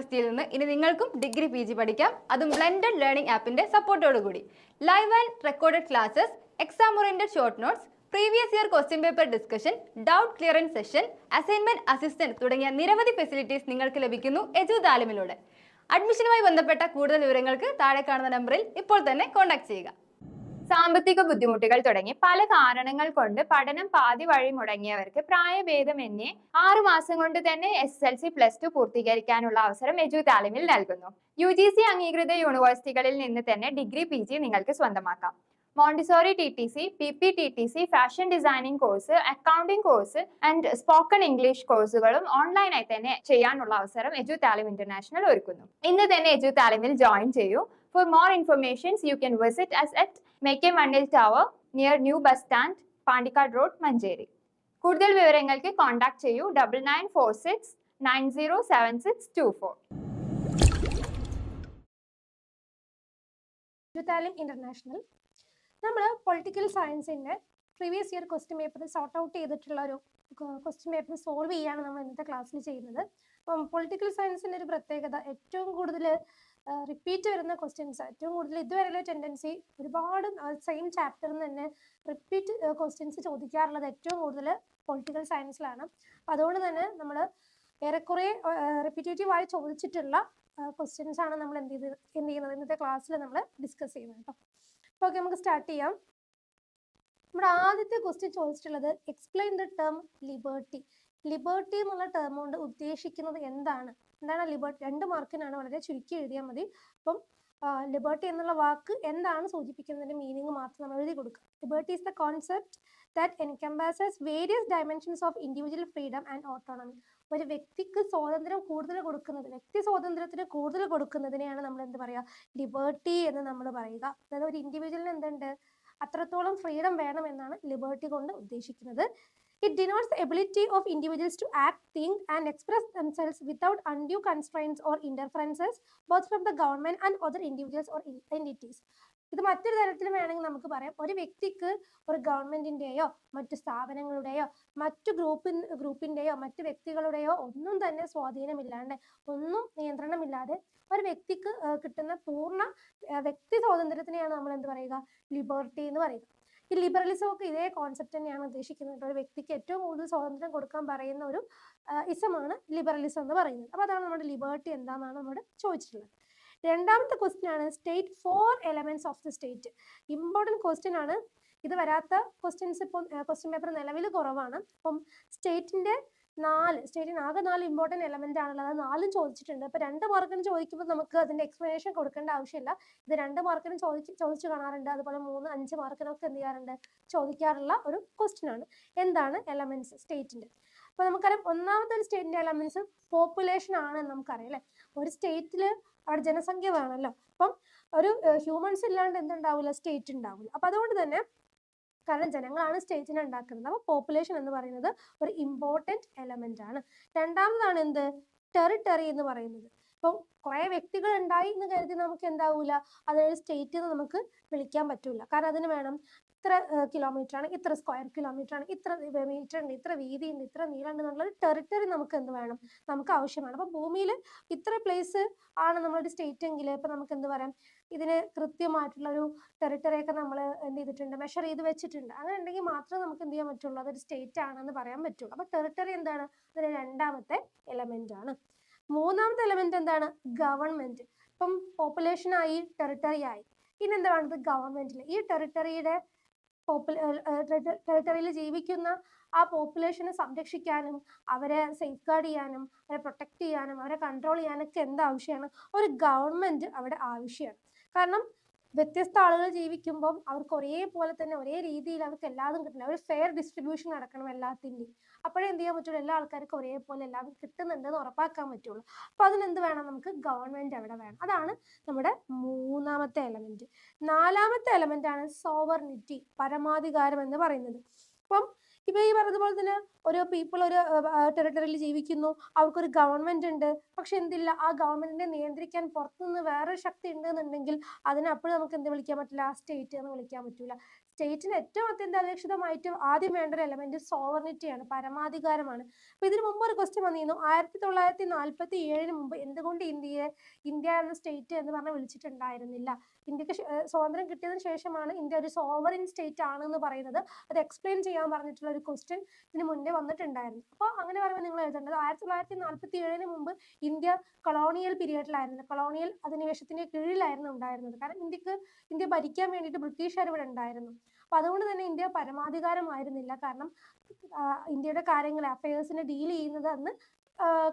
യൂണിവേഴ്സിറ്റിയിൽ നിന്ന് ഇനി നിങ്ങൾക്കും ഡിഗ്രി പി ജി പഠിക്കാം. അതും ബ്ലെൻഡഡ് ലേണിംഗ് ആപ്പിന്റെ സപ്പോർട്ടോടുകൂടി live and recorded classes exam oriented short notes previous year question paper discussion doubt clearance session assignment assistant തുടങ്ങിയ നിരവധി ഫെസിലിറ്റീസ് നിങ്ങൾക്ക് ലഭിക്കുന്നു എജു താലിമിലൂടെ. അഡ്മിഷനുമായി ബന്ധപ്പെട്ട കൂടുതൽ വിവരങ്ങൾക്ക് താഴെ കാണുന്ന നമ്പറിൽ ഇപ്പോൾ തന്നെ കോൺടാക്ട് ചെയ്യുക. സാമ്പത്തിക ബുദ്ധിമുട്ടുകൾ തുടങ്ങി പല കാരണങ്ങൾ കൊണ്ട് പഠനം പാതി വഴി മുടങ്ങിയവർക്ക് പ്രായഭേദമന്യേ ആറു മാസം കൊണ്ട് തന്നെ S L C plus two പൂർത്തീകരിക്കാനുള്ള അവസരം എജു താലിമിൽ നൽകുന്നു. യു ജി സി അംഗീകൃത യൂണിവേഴ്സിറ്റികളിൽ നിന്ന് തന്നെ ഡിഗ്രി പി ജി നിങ്ങൾക്ക് സ്വന്തമാക്കാം. Montessori T T C P P T T C fashion designing course accounting course and spoken English കോഴ്സുകളും ഓൺലൈനായി തന്നെ ചെയ്യാനുള്ള അവസരം എജു താലിം ഇന്റർനാഷണൽ ഒരുക്കുന്നു. ഇന്ന് തന്നെ എജു താലിമിൽ ജോയിൻ ചെയ്യൂ. For more information, you can visit us at Meke Mandil Tower near New Bus Stand, Pandikad Road, Manjeri. കൂടുതൽ വിവരങ്ങൾക്ക് കോൺടാക്ട് ചെയ്യൂ double nine four six nine zero seven six two four Taleem International നമ്മൾ political സയൻസിന്റെ previous year question paper sort out ചെയ്തിട്ടുള്ള ഒരു question paper solve ചെയ്യാണ് നമ്മൾ ഇന്നത്തെ ക്ലാസ്സിൽ ചെയ്യുന്നത്. അപ്പം പൊളിറ്റിക്കൽ സയൻസിന്റെ ഒരു പ്രത്യേകത ഏറ്റവും കൂടുതൽ റിപ്പീറ്റ് വരുന്ന ക്വസ്റ്റ്യൻസ് ഏറ്റവും കൂടുതൽ ഇതുവരെയുള്ള ടെൻഡൻസി ഒരുപാട് സെയിം ചാപ്റ്ററിൽ നിന്ന് തന്നെ റിപ്പീറ്റ് ക്വസ്റ്റ്യൻസ് ചോദിക്കാറുള്ളത് ഏറ്റവും കൂടുതൽ പൊളിറ്റിക്കൽ സയൻസിലാണ് അപ്പം അതുകൊണ്ട് തന്നെ നമ്മൾ ഏറെക്കുറെ റിപ്പീറ്റേറ്റീവ് ആയി ചോദിച്ചിട്ടുള്ള ക്വസ്റ്റ്യൻസ് ആണ് നമ്മൾ എന്ത് ചെയ്ത് എന്ത് ചെയ്യുന്നത്? ഇന്നത്തെ ക്ലാസ്സിൽ നമ്മൾ ഡിസ്കസ് ചെയ്യുന്നത് കേട്ടോ അപ്പോൾ ഓക്കെ നമുക്ക് സ്റ്റാർട്ട് ചെയ്യാം. നമ്മുടെ ആദ്യത്തെ ക്വസ്റ്റ്യൻ ചോദിച്ചിട്ടുള്ളത് explain the term liberty liberty എന്നുള്ള ടേം കൊണ്ട് ഉദ്ദേശിക്കുന്നത് എന്താണ്? എന്താണ് ലിബർട്ടി രണ്ട് മാർക്കിനാണ് വളരെ ചുരുക്കി എഴുതിയാൽ മതി. അപ്പം ലിബർട്ടി എന്നുള്ള വാക്ക് എന്താണ് സൂചിപ്പിക്കുന്നതിന്റെ മീനിങ് മാത്രം നമ്മൾ എഴുതി കൊടുക്കുക. Liberty is the concept that encompasses various dimensions of individual freedom and autonomy ഒരു വ്യക്തിക്ക് സ്വാതന്ത്ര്യം കൂടുതൽ കൊടുക്കുന്നത് വ്യക്തി സ്വാതന്ത്ര്യത്തിന് കൂടുതൽ കൊടുക്കുന്നതിനെയാണ് നമ്മൾ എന്ത് പറയുക? ലിബർട്ടി എന്ന് നമ്മൾ പറയുക. അതായത് ഒരു ഇൻഡിവിജ്വലിന് എന്തുണ്ട്? അത്രത്തോളം ഫ്രീഡം വേണം എന്നാണ് ലിബർട്ടി കൊണ്ട് ഉദ്ദേശിക്കുന്നത്. It denotes the ability of individuals to act, think, and express themselves without undue constraints or interferences, both from the government and other individuals or. ഇത് മറ്റൊരു തരത്തിൽ വേണമെങ്കിൽ നമുക്ക് പറയാം. ഒരു വ്യക്തിക്ക് ഒരു ഗവൺമെന്റിന്റെയോ മറ്റു സ്ഥാപനങ്ങളുടെയോ മറ്റു ഗ്രൂപ്പിൻ ഗ്രൂപ്പിന്റെയോ മറ്റു വ്യക്തികളുടെയോ ഒന്നും തന്നെ സ്വാധീനമില്ലാണ്ട് ഒന്നും നിയന്ത്രണമില്ലാതെ ഒരു വ്യക്തിക്ക് കിട്ടുന്ന പൂർണ വ്യക്തി സ്വാതന്ത്ര്യത്തിനെയാണ് നമ്മൾ എന്ത് പറയുക? ലിബർട്ടി എന്ന് പറയുക. ഈ ലിബറലിസം ഒക്കെ ഇതേ കോൺസെപ്റ്റ് തന്നെയാണ് ഉദ്ദേശിക്കുന്നത്. ഒരു വ്യക്തിക്ക് ഏറ്റവും കൂടുതൽ സ്വാതന്ത്ര്യം കൊടുക്കാൻ പറയുന്ന ഒരു ഇസമാണ് ലിബറലിസം എന്ന് പറയുന്നത്. അപ്പോൾ അതാണ് നമ്മുടെ ലിബേർട്ടി എന്താണെന്നാണ് നമ്മുടെ ചോദിച്ചിട്ടുള്ളത്. രണ്ടാമത്തെ ക്വസ്റ്റ്യൻ ആണ് state four elements of the state important question ആണ് ഇത് വരാത്ത ക്വസ്റ്റ്യൻസ് ഇപ്പം ക്വസ്റ്റ്യൻ പേപ്പർ നിലവിൽ കുറവാണ്. അപ്പം സ്റ്റേറ്റിന്റെ നാല് സ്റ്റേറ്റിന് ആകെ നാല് ഇമ്പോർട്ടന്റ് എലമെന്റ് ആണുള്ളത്. അത് നാലും ചോദിച്ചിട്ടുണ്ട്. അപ്പോൾ രണ്ട് മാർക്കിന് ചോദിക്കുമ്പോൾ നമുക്ക് അതിന്റെ എക്സ്പ്ലനേഷൻ കൊടുക്കേണ്ട ആവശ്യമില്ല. ഇത് രണ്ട് മാർക്കിന് ചോദിച്ച് ചോദിച്ചു കാണാറുണ്ട്. അതുപോലെ മൂന്ന് അഞ്ച് മാർക്കിനൊക്കെ എന്ത് ചെയ്യാറുണ്ട്? ചോദിക്കാറുള്ള ഒരു ക്വസ്റ്റ്യൻ ആണ്. എന്താണ് എലമെന്റ്സ് സ്റ്റേറ്റിന്റെ അപ്പോൾ നമുക്കറിയാം ഒന്നാമത്തെ ഒരു സ്റ്റേറ്റിന്റെ എലമെന്റ്സ് പോപ്പുലേഷൻ ആണ് നമുക്കറിയാം അല്ലേ? ഒരു സ്റ്റേറ്റിൽ അവിടെ ജനസംഖ്യ വേണമല്ലോ. അപ്പം ഒരു ഹ്യൂമൻസ് ഇല്ലാണ്ട് എന്തുണ്ടാവില്ല? സ്റ്റേറ്റ് ഉണ്ടാവില്ല. അപ്പം അതുകൊണ്ട് തന്നെ കാരണം ജനങ്ങളാണ് സ്റ്റേറ്റിനെ ഉണ്ടാക്കുന്നത്. അപ്പോൾ പോപ്പുലേഷൻ എന്ന് പറയുന്നത് ഒരു ഇമ്പോർട്ടന്റ് എലമെന്റ് ആണ്. രണ്ടാമതാണ് എന്ത്? ടെറിട്ടറി എന്ന് പറയുന്നത്. ഇപ്പം കുറേ വ്യക്തികൾ ഉണ്ടായി എന്ന് കരുതി നമുക്ക് എന്താവൂല? അതായത് സ്റ്റേറ്റ് എന്ന് നമുക്ക് വിളിക്കാൻ പറ്റൂല. കാരണം അതിന് വേണം ഇത്ര കിലോമീറ്റർ ആണ് ഇത്ര സ്ക്വയർ കിലോമീറ്റർ ആണ് ഇത്ര മീറ്റർ ഉണ്ട് ഇത്ര വീതി ഉണ്ട് ഇത്ര നീളം ഉണ്ട് എന്നുള്ള ടെറിട്ടറി നമുക്ക് എന്ത് വേണം? നമുക്ക് ആവശ്യമാണ്. അപ്പോൾ ഭൂമിയിൽ ഇത്ര പ്ലേസ് ആണ് നമ്മളൊരു സ്റ്റേറ്റ് എങ്കിൽ ഇപ്പം നമുക്ക് എന്ത് പറയാം? ഇതിന് കൃത്യമായിട്ടുള്ള ഒരു ടെറിട്ടറി ഒക്കെ നമ്മൾ എന്ത് ചെയ്തിട്ടുണ്ട് മെഷർ ചെയ്ത് വെച്ചിട്ടുണ്ട്. അങ്ങനെ ഉണ്ടെങ്കിൽ മാത്രമേ നമുക്ക് എന്ത് ചെയ്യാൻ പറ്റുള്ളൂ? അതൊരു സ്റ്റേറ്റ് ആണെന്ന് പറയാൻ പറ്റുള്ളൂ. അപ്പോൾ ടെറിട്ടറി എന്താണ്? അതിന് രണ്ടാമത്തെ എലമെന്റ് ആണ്. മൂന്നാമത്തെ എലമെന്റ് എന്താണ്? ഗവൺമെന്റ് ഇപ്പം പോപ്പുലേഷൻ ആയി ടെറിട്ടറി ആയി. ഇനി എന്താ വേണ്ടത് ഗവൺമെന്റിൽ ഈ ടെറിട്ടറിയുടെ ടെറിട്ടറിയിൽ ജീവിക്കുന്ന ആ പോപ്പുലേഷനെ സംരക്ഷിക്കാനും അവരെ സേഫ് ഗാർഡ് ചെയ്യാനും അവരെ പ്രൊട്ടക്ട് ചെയ്യാനും അവരെ കൺട്രോൾ ചെയ്യാനൊക്കെ എന്ത് ആവശ്യമാണ് ഒരു ഗവൺമെന്റ് അവിടെ ആവശ്യമാണ് കാരണം വ്യത്യസ്ത ആളുകൾ ജീവിക്കുമ്പം അവർക്ക് ഒരേപോലെ തന്നെ ഒരേ രീതിയിൽ അവർക്ക് എല്ലാതും കിട്ടില്ല ഒരു ഫെയർ ഡിസ്ട്രിബ്യൂഷൻ നടക്കണം എല്ലാത്തിന്റെയും. അപ്പോഴേ എന്ത് ചെയ്യാൻ പറ്റുള്ളൂ? എല്ലാ ആൾക്കാർക്കും ഒരേപോലെ എല്ലാതും കിട്ടുന്നുണ്ടെന്ന് ഉറപ്പാക്കാൻ പറ്റുള്ളൂ. അപ്പോൾ അതിനെന്ത് വേണം? നമുക്ക് ഗവൺമെന്റ് അവിടെ വേണം. അതാണ് നമ്മുടെ മൂന്നാമത്തെ എലമെന്റ് നാലാമത്തെ എലമെന്റ് ആണ് സോവർണിറ്റി പരമാധികാരം എന്ന് പറയുന്നത്. അപ്പം ഇപ്പൊ ഈ പറഞ്ഞതുപോലെ തന്നെ ഓരോ പീപ്പിൾ ഒരു ടെറിട്ടറിയിൽ ജീവിക്കുന്നു. അവർക്കൊരു ഗവൺമെന്റ് ഉണ്ട്. പക്ഷെ എന്തില്ല ആ ഗവൺമെന്റിനെ നിയന്ത്രിക്കാൻ പുറത്തുനിന്ന് വേറൊരു ശക്തി ഉണ്ട് എന്നുണ്ടെങ്കിൽ അതിനെ അപ്പോഴും നമുക്ക് എന്ത് വിളിക്കാൻ പറ്റില്ല? സ്റ്റേറ്റ് എന്ന് വിളിക്കാൻ പറ്റൂല. സ്റ്റേറ്റിന് ഏറ്റവും അത്യന്താപേക്ഷിതമായിട്ട് ആദ്യം വേണ്ട ഒരു എലമെന്റ് സോവർണിറ്റിയാണ് പരമാധികാരമാണ്. അപ്പൊ ഇതിനു മുമ്പ് ഒരു ക്വസ്റ്റ്യൻ വന്നിരുന്നു. ആയിരത്തി തൊള്ളായിരത്തി നാൽപ്പത്തി ഏഴിന് മുമ്പ് എന്തുകൊണ്ട് ഇന്ത്യയെ ഇന്ത്യ എന്ന സ്റ്റേറ്റ് എന്ന് പറഞ്ഞ് വിളിച്ചിട്ടുണ്ടായിരുന്നില്ല? ഇന്ത്യയ്ക്ക് സ്വാതന്ത്ര്യം കിട്ടിയതിന് ശേഷമാണ് ഇന്ത്യ ഒരു സോവറിൻ സ്റ്റേറ്റ് ആണ് എന്ന് പറയുന്നത്. അത് എക്സ്പ്ലെയിൻ ചെയ്യാൻ പറഞ്ഞിട്ടുള്ള ഒരു ക്വസ്റ്റ്യൻ ഇതിന് മുന്നേ വന്നിട്ടുണ്ടായിരുന്നു. അപ്പോൾ അങ്ങനെ പറയുമ്പോൾ നിങ്ങൾ എഴുതേണ്ടത് ആയിരത്തി തൊള്ളായിരത്തി നാൽപ്പത്തി ഏഴിന് മുമ്പ് ഇന്ത്യ കൊളോണിയൽ പീരിയഡിലായിരുന്നു കൊളോണിയൽ അധിനിവേശത്തിന്റെ കീഴിലായിരുന്നു ഉണ്ടായിരുന്നത്. കാരണം ഇന്ത്യയ്ക്ക് ഇന്ത്യ ഭരിക്കാൻ വേണ്ടിയിട്ട് ബ്രിട്ടീഷുകാർ ഇവിടെ ഉണ്ടായിരുന്നു. അപ്പൊ അതുകൊണ്ട് തന്നെ ഇന്ത്യ പരമാധികാരമായിരുന്നില്ല. കാരണം ഇന്ത്യയുടെ കാര്യങ്ങൾ അഫയേഴ്സിനെ ഡീൽ ചെയ്യുന്നത് അന്ന്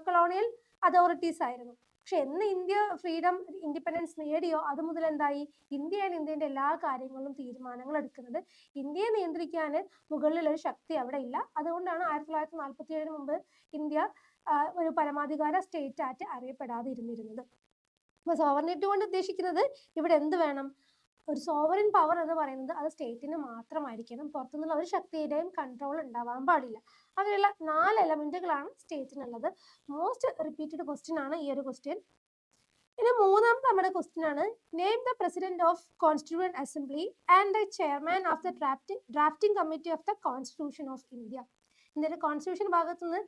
കൊളോണിയൽ അതോറിറ്റീസ് ആയിരുന്നു. പക്ഷെ എന്ന് ഇന്ത്യ ഫ്രീഡം ഇൻഡിപെൻഡൻസ് നേടിയോ അത് മുതൽ എന്തായി? ഇന്ത്യയാണ് ഇന്ത്യയുടെ എല്ലാ കാര്യങ്ങളും തീരുമാനങ്ങൾ എടുക്കുന്നത്. ഇന്ത്യയെ നിയന്ത്രിക്കാൻ മുകളിൽ ഒരു ശക്തി അവിടെ ഇല്ല. അതുകൊണ്ടാണ് ആയിരത്തി തൊള്ളായിരത്തി നാൽപ്പത്തി ഏഴിന് മുമ്പ് ഇന്ത്യ ഒരു പരമാധികാര സ്റ്റേറ്റ് ആയിട്ട് അറിയപ്പെടാതെ ഇരുന്നിരുന്നത് അപ്പൊ സോവർണിറ്റി കൊണ്ട് ഉദ്ദേശിക്കുന്നത് ഇവിടെ എന്ത് വേണം? ഒരു സോവറിൻ പവർ എന്ന് പറയുന്നത് അത് സ്റ്റേറ്റിന് മാത്രമായിരിക്കണം. പുറത്തുനിന്നുള്ള ഒരു ശക്തിയുടെയും കൺട്രോൾ ഉണ്ടാവാൻ പാടില്ല. അങ്ങനെയുള്ള നാല് എലമെന്റുകളാണ് സ്റ്റേറ്റിനുള്ളത് മോസ്റ്റ് റിപ്പീറ്റഡ് ക്വസ്റ്റ്യൻ ആണ് ഈ ഒരു ക്വസ്റ്റ്യൻ ഇനി മൂന്നാമത്തെ നമ്മുടെ ക്വസ്റ്റ്യൻ ആണ്. Name the president of constituent assembly and the chairman of the drafting drafting committee of the constitution of India ഇന്ത്യയുടെ കോൺസ്റ്റിറ്റ്യൂഷൻ ഭാഗത്തു നിന്ന്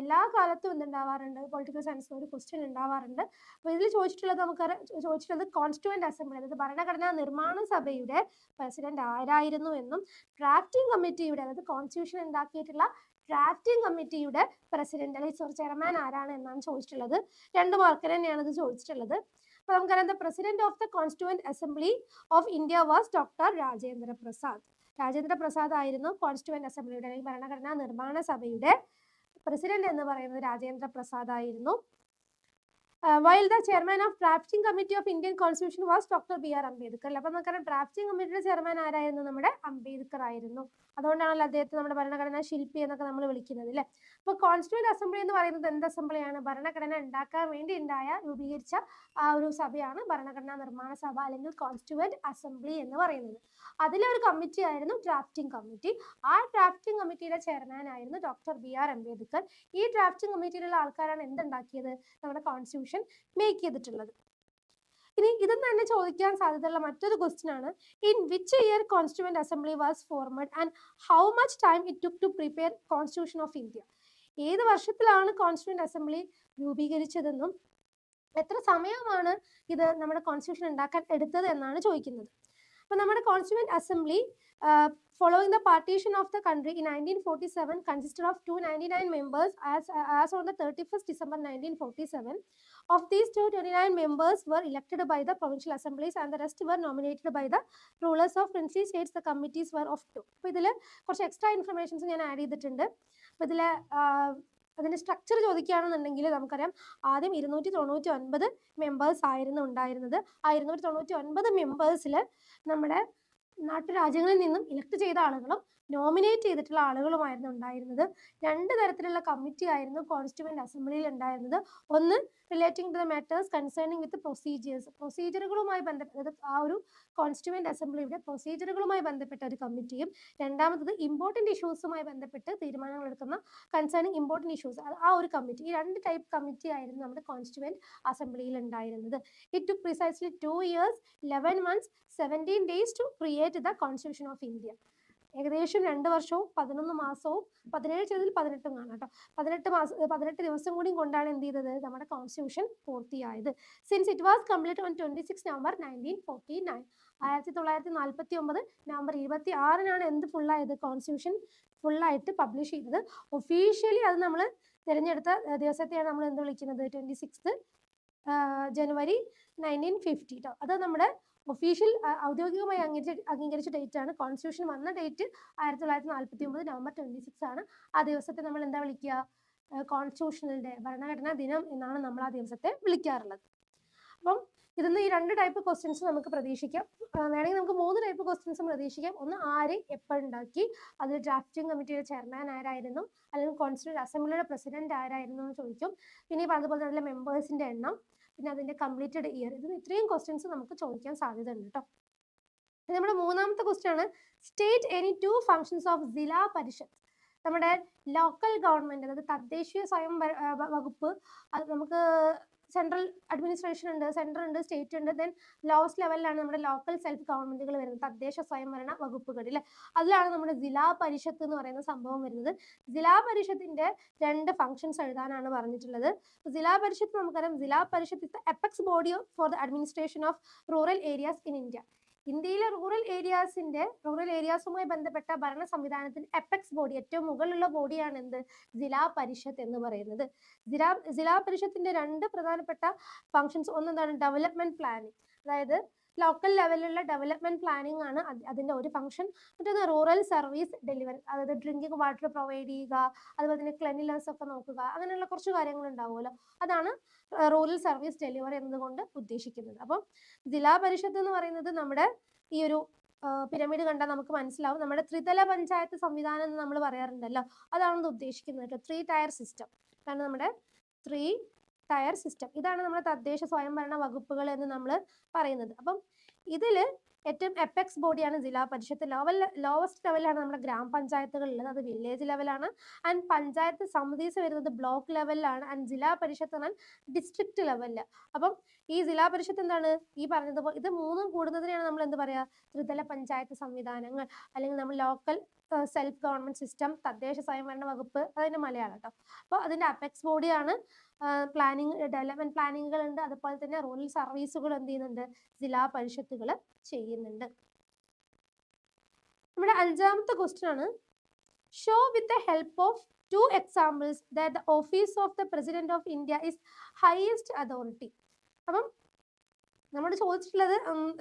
എല്ലാ കാലത്തും എന്തുണ്ടാവാറുണ്ട്? പൊളിറ്റിക്കൽ സയൻസിൽ ഒരു ക്വസ്റ്റ്യൻ ഉണ്ടാവാറുണ്ട്. അപ്പോൾ ഇതിൽ ചോദിച്ചിട്ടുള്ളത് നമുക്ക് ചോദിച്ചിട്ടുള്ളത് കോൺസ്റ്റിറ്റ്യൂവന്റ് അസംബ്ലി അതായത് ഭരണഘടനാ നിർമ്മാണ സഭയുടെ പ്രസിഡന്റ് ആരായിരുന്നു എന്നും ഡ്രാഫ്റ്റിംഗ് കമ്മിറ്റിയുടെ അതായത് കോൺസ്റ്റിറ്റ്യൂഷൻ ഉണ്ടാക്കിയിട്ടുള്ള ഡ്രാഫ്റ്റിംഗ് കമ്മിറ്റിയുടെ പ്രസിഡന്റ് അല്ലെങ്കിൽ ചെയർമാൻ ആരാണ് എന്നാണ് ചോദിച്ചിട്ടുള്ളത്. രണ്ട് മാർക്കിന് തന്നെയാണ് ഇത് ചോദിച്ചിട്ടുള്ളത്. അപ്പോൾ നമുക്കറിയാം president of the constituent assembly of India was doctor Rajendra Prasad Rajendra Prasad ആയിരുന്നു കോൺസ്റ്റിറ്റ്യൂവൻ അസംബ്ലിയുടെ അല്ലെങ്കിൽ ഭരണഘടനാ നിർമ്മാണ സഭയുടെ പ്രസിഡന്റ് എന്ന് പറയുന്നത് രാജേന്ദ്ര പ്രസാദ് ആയിരുന്നു while the chairman of drafting committee of Indian constitution was doctor B R Ambedkar. അപ്പൊ നമുക്കറിയാം ഡ്രാഫ്റ്റിംഗ് കമ്മിറ്റിയുടെ ചെയർമാൻ ആരായിരുന്നു? നമ്മുടെ അംബേദ്കർ ആയിരുന്നു. അതുകൊണ്ടാണല്ലോ അദ്ദേഹത്തെ നമ്മുടെ ഭരണഘടനാ ശില്പി എന്നൊക്കെ നമ്മൾ വിളിക്കുന്നത് അല്ലേ അപ്പോൾ കോൺസ്റ്റിറ്റ്യൂന്റ് അസംബ്ലി എന്ന് പറയുന്നത് എന്ത് അസംബ്ലിയാണ് ഭരണഘടന ഉണ്ടാക്കാൻ വേണ്ടി ഉണ്ടായ രൂപീകരിച്ച ആ ഒരു സഭയാണ് ഭരണഘടനാ നിർമ്മാണ സഭ അല്ലെങ്കിൽ കോൺസ്റ്റിറ്റ്യൂവന്റ് അസംബ്ലി എന്ന് പറയുന്നത്. അതിലെ ഒരു കമ്മിറ്റി ആയിരുന്നു ഡ്രാഫ്റ്റിംഗ് കമ്മിറ്റി ആ ഡ്രാഫ്റ്റിംഗ് കമ്മിറ്റിയുടെ ചെയർമാൻ ആയിരുന്നു ഡോക്ടർ ബി ആർ അംബേദ്കർ. ഈ ഡ്രാഫ്റ്റിംഗ് കമ്മിറ്റിയിലുള്ള ആൾക്കാരാണ് എന്തുണ്ടാക്കിയത്? നമ്മുടെ കോൺസ്റ്റിറ്റ്യൂഷൻ മേക്ക് ചെയ്തിട്ടുള്ളത്. ഇനി ഇതും തന്നെ ചോദിക്കാൻ സാധ്യതയുള്ള മറ്റൊരു ക്വസ്റ്റ്യൻ ആണ്. In which year constituent assembly was formed and how much time it took to prepare constitution of India ഏത് വർഷത്തിലാണ് കോൺസ്റ്റിറ്റ്യൂൻ അസംബ്ലി രൂപീകരിച്ചതെന്നും എത്ര സമയമാണ് ഇത് നമ്മുടെ കോൺസ്റ്റിറ്റ്യൂഷൻ ഉണ്ടാക്കാൻ എടുത്തത് എന്നാണ് ചോദിക്കുന്നത്. അപ്പൊ നമ്മുടെ constituent assembly following the partition of the country in 1947 consisted of 299 members as, as on the 31st December 1947. Of these 229 members were elected by the provincial assemblies and the rest were nominated by the rulers of princely states. The committees were of two. അപ്പോൾ ഇതിൽ കുറച്ച് extra informations ഞാൻ add ചെയ്തിട്ടുണ്ട് അപ്പോൾ ഇതിൽ അതിന്റെ structure ചോദിക്കുകയാണെന്നുണ്ടെങ്കിൽ നമുക്കറിയാം ആദ്യം ഇരുന്നൂറ്റി തൊണ്ണൂറ്റി ഒൻപത് മെമ്പേഴ്സ് ആയിരുന്നു ഉണ്ടായിരുന്നത്. ആ ഇരുന്നൂറ്റി തൊണ്ണൂറ്റി ഒൻപത് മെമ്പേഴ്സിൽ നമ്മുടെ നാട്ടുരാജ്യങ്ങളിൽ നിന്നും ഇലക്ട് ചെയ്ത ആളുകളും നോമിനേറ്റ് ചെയ്തിട്ടുള്ള ആളുകളുമായിരുന്നു ഉണ്ടായിരുന്നത്. രണ്ട് തരത്തിലുള്ള കമ്മിറ്റി ആയിരുന്നു കോൺസ്റ്റിറ്റ്യൂവന്റ് അസംബ്ലിയിൽ ഉണ്ടായിരുന്നത്. ഒന്ന് relating to the matters concerning with procedures പ്രൊസീജിയറുകളുമായി ബന്ധപ്പെട്ടത് ആ ഒരു കോൺസ്റ്റിറ്റ്യൂവന്റ് അസംബ്ലിയുടെ പ്രൊസീജിയറുകളുമായി ബന്ധപ്പെട്ട ഒരു കമ്മിറ്റിയും രണ്ടാമത്തത് ഇമ്പോർട്ടന്റ് ഇഷ്യൂസുമായി ബന്ധപ്പെട്ട് തീരുമാനങ്ങൾ എടുക്കുന്ന കൺസേണിംഗ് ഇമ്പോർട്ടന്റ് ഇഷ്യൂസ് ആ ഒരു കമ്മിറ്റി ഈ രണ്ട് ടൈപ്പ് കമ്മിറ്റി ആയിരുന്നു നമ്മുടെ കോൺസ്റ്റിറ്റ്യൂവന്റ് അസംബ്ലിയിൽ ഉണ്ടായിരുന്നത്. It to precisely two years eleven months seventeen days to create the constitution of India ഏകദേശം രണ്ട് വർഷവും പതിനൊന്ന് മാസവും പതിനേഴ് ചെയ്തതിൽ പതിനെട്ടും കാണാം കേട്ടോ. പതിനെട്ട് മാസം പതിനെട്ട് ദിവസം കൂടി കൊണ്ടാണ് എന്ത് ചെയ്തത്? നമ്മുടെ കോൺസ്റ്റിറ്റ്യൂഷൻ പൂർത്തിയായത്. Since it was complete on twenty six November nineteen forty nine ആയിരത്തി തൊള്ളായിരത്തി നാൽപ്പത്തി ഒമ്പത് നവംബർ ഇരുപത്തി ആറിനാണ് എന്ത് ഫുള്ളായത് കോൺസ്റ്റിറ്റ്യൂഷൻ ഫുള്ളായിട്ട് പബ്ലിഷ് ചെയ്തത്. ഒഫീഷ്യലി അത് നമ്മൾ തിരഞ്ഞെടുത്ത ദിവസത്തെയാണ് നമ്മൾ എന്ത് വിളിക്കുന്നത്? Twenty six January nineteen fifty കേട്ടോ അത് നമ്മുടെ ഒഫീഷ്യൽ ഔദ്യോഗികമായി അംഗീകരിച്ച ഡേറ്റ് ആണ്. കോൺസ്റ്റിറ്റ്യൂഷൻ വന്ന ഡേറ്റ് ആയിരത്തി തൊള്ളായിരത്തി നാൽപ്പത്തി ഒമ്പത് നവംബർ ട്വന്റി സിക്സ് ആണ്. ആ ദിവസത്തെ നമ്മൾ എന്താ വിളിക്കുക? കോൺസ്റ്റിറ്റ്യൂഷണൽ ഡേ ഭരണഘടനാ ദിനം എന്നാണ് നമ്മൾ ആ ദിവസത്തെ വിളിക്കാറുള്ളത്. അപ്പം ഇതിന്ന് ഈ രണ്ട് ടൈപ്പ് ക്വസ്റ്റ്യൻസ് നമുക്ക് പ്രതീക്ഷിക്കാം. വേണമെങ്കിൽ നമുക്ക് മൂന്ന് ടൈപ്പ് ക്വസ്റ്റ്യൻസും പ്രതീക്ഷിക്കാം. ഒന്ന് ആര് എപ്പോഴുണ്ടാക്കി അതിൽ ഡ്രാഫ്റ്റിംഗ് കമ്മിറ്റിയുടെ ചെയർമാൻ ആരായിരുന്നു? അല്ലെങ്കിൽ കോൺസ്റ്റിറ്റ്യൂട്ട് അസംബ്ലിയുടെ പ്രസിഡന്റ് ആരായിരുന്നു എന്ന് ചോദിക്കും. പിന്നെ അതുപോലെ തന്നെ മെമ്പേഴ്സിന്റെ എണ്ണം. പിന്നെ അതിന്റെ കംപ്ലീറ്റഡ് ഇയർ ഇതിന് ഇത്രയും ക്വസ്റ്റ്യൻസ് നമുക്ക് ചോദിക്കാൻ സാധ്യത ഉണ്ട് കേട്ടോ നമ്മുടെ മൂന്നാമത്തെ ക്വസ്റ്റ്യൻ ആണ്. State any two functions of Zilla Parishad. നമ്മുടെ ലോക്കൽ ഗവൺമെന്റ് അതായത് തദ്ദേശീയ സ്വയം വകുപ്പ് അത് നമുക്ക് സെൻട്രൽ അഡ്മിനിസ്ട്രേഷൻ ഉണ്ട് സെൻട്രൽ ഉണ്ട് സ്റ്റേറ്റ് ഉണ്ട് ദെൻ ലോവസ്റ്റ് ലെവലിലാണ് നമ്മുടെ ലോക്കൽ സെൽഫ് ഗവൺമെന്റുകൾ വരുന്നത് തദ്ദേശ സ്വയംഭരണ വകുപ്പുകൾ അല്ലെ അതിലാണ് നമ്മുടെ ജില്ലാ പരിഷത്ത് എന്ന് പറയുന്ന സംഭവം വരുന്നത്. ജില്ലാ പരിഷത്തിന്റെ രണ്ട് ഫങ്ഷൻസ് എഴുതാനാണ് പറഞ്ഞിട്ടുള്ളത്. ജില്ലാ പരിഷത്ത് നമുക്കറിയാം Zilla Parishad is apex body for the administration of rural areas in India ഇന്ത്യയിലെ റൂറൽ ഏരിയാസിന്റെ റൂറൽ ഏരിയാസുമായി ബന്ധപ്പെട്ട ഭരണ സംവിധാനത്തിന്റെ എപ്പെക്സ് ബോഡി ഏറ്റവും മുകളിലുള്ള ബോഡിയാണ് എന്ത്? ജില്ലാ പരിഷത്ത് എന്ന് പറയുന്നത്. ജില്ലാ ജില്ലാ പരിഷത്തിന്റെ രണ്ട് പ്രധാനപ്പെട്ട ഫങ്ഷൻസ് ഒന്നെന്താണ് ഡെവലപ്മെന്റ് പ്ലാനിങ് അതായത് ലോക്കൽ ലെവലിലുള്ള ഡെവലപ്മെന്റ് പ്ലാനിങ് ആണ് അത് അതിന്റെ ഒരു ഫംഗ്ഷൻ മറ്റൊന്ന് റൂറൽ സർവീസ് ഡെലിവറി അതായത് ഡ്രിങ്കിങ് വാട്ടർ പ്രൊവൈഡ് ചെയ്യുക അതുപോലെ തന്നെ ക്ലെൻലിനെസ് ഒക്കെ നോക്കുക അങ്ങനെയുള്ള കുറച്ച് കാര്യങ്ങൾ ഉണ്ടാവുമല്ലോ. അതാണ് റൂറൽ സർവീസ് ഡെലിവറി എന്നതുകൊണ്ട് ഉദ്ദേശിക്കുന്നത്. അപ്പം ജില്ലാ പരിഷത്ത് എന്ന് പറയുന്നത് നമ്മുടെ ഈ ഒരു പിരമിഡ് കണ്ടാൽ നമുക്ക് മനസ്സിലാവും. നമ്മുടെ ത്രിതല പഞ്ചായത്ത് സംവിധാനം എന്ന് നമ്മൾ പറയാറുണ്ടല്ലോ. അതാണ് ഉദ്ദേശിക്കുന്നത് ത്രീ ടയർ സിസ്റ്റം കാരണം നമ്മുടെ ത്രീ ടയർ സിസ്റ്റം ഇതാണ് നമ്മുടെ തദ്ദേശ സ്വയംഭരണ വകുപ്പുകൾ എന്ന് നമ്മൾ പറയുന്നത്. അപ്പം ഇതിൽ ഏറ്റവും എപ്പെക്സ് ബോഡിയാണ് ജില്ലാ പരിഷത്ത്. ലെവൽ ലോവസ്റ്റ് ലെവലാണ് നമ്മുടെ ഗ്രാമപഞ്ചായത്തുകൾ ഉള്ളത്. അത് വില്ലേജ് ലെവലാണ് ആൻഡ് പഞ്ചായത്ത് സമിതീസ് വരുന്നത് ബ്ലോക്ക് ലെവലിലാണ് ആൻഡ് ജില്ലാ പരിഷത്ത് എന്നാൽ ഡിസ്ട്രിക്ട് ലെവലിൽ അപ്പം ഈ ജില്ലാ പരിഷത്ത് എന്താണ് ഈ പറഞ്ഞതുപോലെ ഇത് മൂന്നും കൂടുന്നതിനെയാണ് നമ്മൾ എന്ത് പറയുക ത്രിതല പഞ്ചായത്ത് സംവിധാനങ്ങൾ. അല്ലെങ്കിൽ നമ്മൾ ലോക്കൽ സെൽഫ് ഗവൺമെന്റ് സിസ്റ്റം തദ്ദേശ സ്വയംഭരണ വകുപ്പ് അതിന്റെ മലയാളം കേട്ടോ അപ്പോൾ അതിന്റെ അപെക്സ് ബോഡിയാണ് പ്ലാനിങ് ഡെവലപ്മെന്റ് പ്ലാനിങ്ങുകൾ ഉണ്ട് അതുപോലെ തന്നെ റൂറൽ സർവീസുകൾ എന്ത് ചെയ്യുന്നുണ്ട്? ജില്ലാ പരിഷത്തുകൾ ചെയ്യുന്നുണ്ട്. നമ്മുടെ അഞ്ചാമത്തെ ക്വസ്റ്റ്യൻ ആണ്. Show with the help of two examples that the office of the president of India is highest authority അപ്പം നമ്മൾ ചോദിച്ചിട്ടുള്ളത്